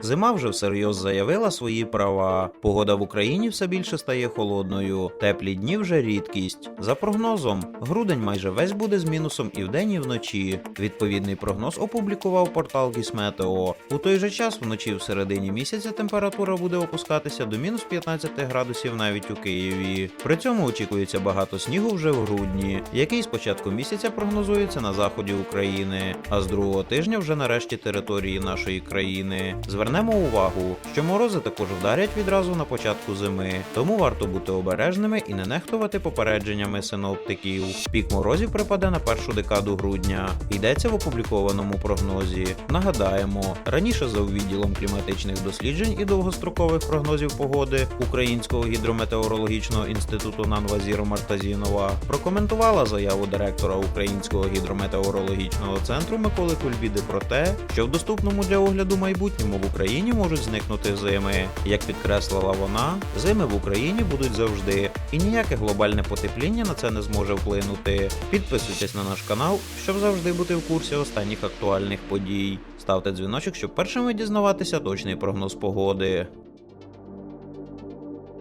Зима вже всерйоз заявила свої права. Погода в Україні все більше стає холодною. Теплі дні вже рідкість. За прогнозом, грудень майже весь буде з мінусом і вдень, і вночі. Відповідний прогноз опублікував портал Гісметео. У той же час вночі в середині місяця температура буде опускатися до мінус 15 градусів навіть у Києві. При цьому очікується багато снігу вже в грудні, який з початку місяця прогнозується на заході України, а з другого тижня вже на решті території нашої країни. Звернемо увагу, що морози також вдарять відразу на початку зими, тому варто бути обережними і не нехтувати попередженнями синоптиків. Пік морозів припаде на першу декаду грудня. Йдеться в опублікованому прогнозі. Нагадаємо, раніше за відділом кліматичних досліджень і довгострокових прогнозів погоди Українського гідрометеорологічного інституту Нанвазір Мартазінова прокоментувала заяву директора Українського гідрометеорологічного центру Миколи Кульбіди про те, що в доступному для огляду майбутньому в Україні можуть зникнути зими. Як підкреслила вона, зими в Україні будуть завжди, і ніяке глобальне потепління на це не зможе вплинути. Підписуйтесь на наш канал, щоб завжди бути в курсі останніх актуальних подій. Ставте дзвіночок, щоб першими дізнаватися точний прогноз погоди.